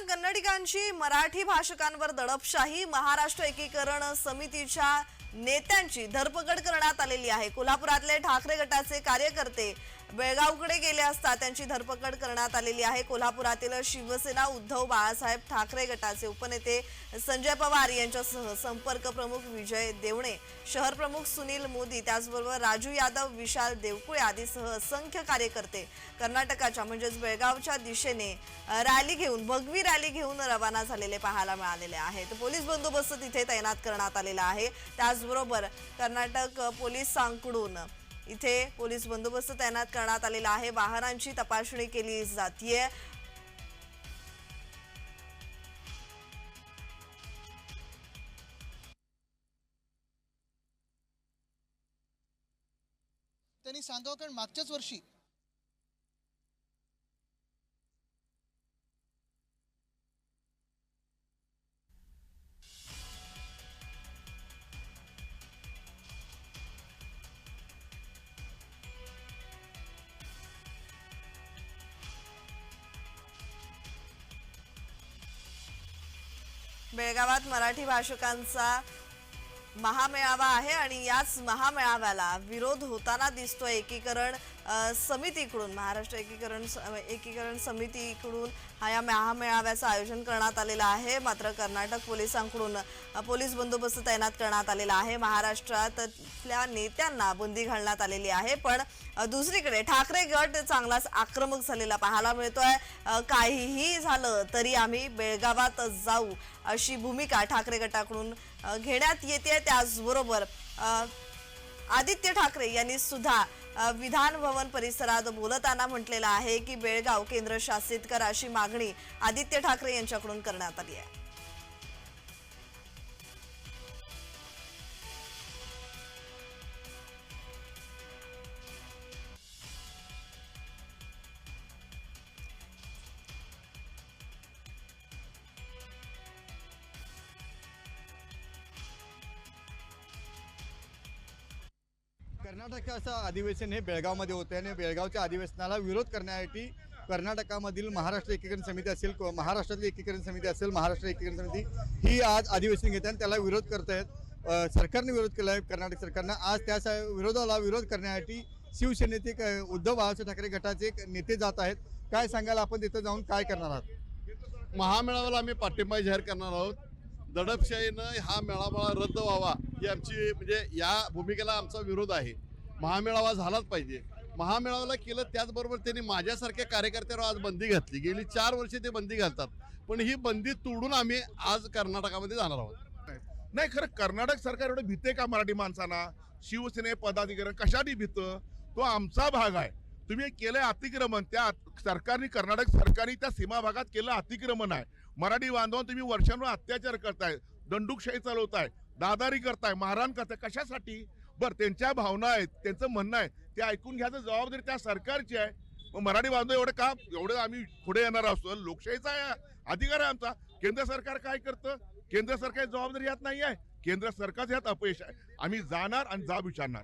दरम्यान कन्नडिकांची मराठी भाषकांवर दडपशाही महाराष्ट्र एकीकरण समितीच्या नेत्यांची धरपकड करण्यात आलेली आहे. कोल्हापुरातले ठाकरे गटाचे कार्यकर्ते बेळगावकडे गेले असता त्यांची धरपकड करण्यात आलेली आहे. कोल्हापुरातील शिवसेना उद्धव बाळासाहेब ठाकरे गटाचे उपनेते संजय पवार यांच्यासह संपर्क प्रमुख विजय देवणे शहर प्रमुख सुनील मोदी त्याचबरोबर राजू यादव विशाल देवकुळे आदीसह असंख्य कार्यकर्ते कर्नाटकाच्या म्हणजेच बेळगावच्या दिशेने रॅली घेऊन भगवी रॅली घेऊन रवाना झालेले पाहायला मिळालेले आहेत. पोलीस बंदोबस्त तिथे तैनात करण्यात आलेला आहे. त्याचबरोबर कर्नाटक पोलिसांकडून इथे पोलीस बंदोबस्त तैनात करण्यात आलेला आहे. वाहनांची तपासणी केली जातीय. त्यांनी सांगावं कारण मागच्याच वर्षी बेळगावात मराठी भाषकांचा महामेळावा आहे आणि याच महामेळाव्याला विरोध होताना दिसतो एकीकरण समितीकडून महाराष्ट्र एकीकरण स- एकीकरण समितीकडून. या महामेळाव्याचं आयोजन करण्यात आलेलं आहे. मात्र कर्नाटक पोलिसांकडून पोलीस बंदोबस्त तैनात करण्यात आलेला आहे. महाराष्ट्रातल्या नेत्यांना बंदी घालण्यात आलेली आहे. पण दुसरीकडे ठाकरे गट चांगलाच आक्रमक झालेला पाहायला मिळतोय. काहीही झालं तरी आम्ही बेळगावात जाऊ अशी भूमिका ठाकरे गटाकडून घेण्यात येते त्याचबरोबर आदित्य ठाकरे यांनी सुद्धा विधान भवन परिसरात बोलताना म्हटलेलं आहे की बेळगाव केंद्र शासित करा अशी मागणी आदित्य ठाकरे यांच्याकडून करण्यात आली आहे. कर्नाटकाचं अधिवेशन हे बेळगावमध्ये होते आणि बेळगावच्या अधिवेशनाला विरोध करण्यासाठी कर्नाटकामधील महाराष्ट्र एकीकरण समिती असेल महाराष्ट्रातली एकीकरण समिती असेल महाराष्ट्र एकीकरण समिती ही आज अधिवेशन घेते आणि त्याला विरोध करत आहेत सरकारने विरोध केला आहे कर्नाटक सरकारनं. आज त्या विरोधाला विरोध करण्यासाठी शिवसेनेचे क- उद्धव बाळासाहेब ठाकरे गटाचे नेते जात आहेत. काय सांगायला आपण तिथं जाऊन काय करणार आहात? महामेळाव्याला आम्ही पाठिंबा जाहीर करणार आहोत. दडपशाहीनं हा मेळावा रद्द व्हावा. ही आमची म्हणजे या भूमिकेला आमचा विरोध आहे. महामेळावा झालाच पाहिजे. महामेळाव्याला केलं त्याचबरोबर त्यांनी माझ्यासारख्या कार्यकर्त्यावर आज बंदी घातली. गेली चार वर्षे ते बंदी घालतात. पण ही बंदी तोडून आम्ही आज कर्नाटकामध्ये जाणार आहोत. नाही खरं कर्नाटक सरकार एवढं भीते का मराठी माणसांना शिवसेने पदाधिकारी कशाने भीतं? तो आमचा भाग आहे. तुम्ही केलंय अतिक्रमण. त्या सरकारने कर्नाटक सरकारने त्या सीमा भागात केलं अतिक्रमण आहे. मराठी बांधवांवर तुम्ही वर्षांवर अत्याचार करताय. दंडुकशाही चालवताय दादारी करताय मारहाण करताय कशासाठी? बरं त्यांच्या भावना आहेत त्यांचं म्हणणं आहे ते ऐकून घ्यायचं जबाबदारी त्या सरकारची आहे. मग मराठी बांधव एवढं का एवढं आम्ही पुढे येणार असतो लोकशाहीचा अधिकार आहे आमचा. केंद्र सरकार काय करतं? केंद्र सरकार जबाबदारी यात नाही आहे. केंद्र सरकारचं यात अपयश आहे. आम्ही जाणार आणि जाब विचारणार.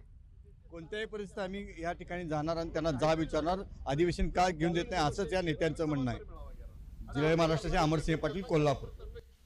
कोणत्याही परिस्थितीत आम्ही या ठिकाणी जाणार आणि त्यांना जाब विचारणार अधिवेशन का घेऊन देत नाही असंच या नेत्यांचं म्हणणं आहे. जय महाराष्ट्राचे अमरसिंह पाटील कोल्हापूर.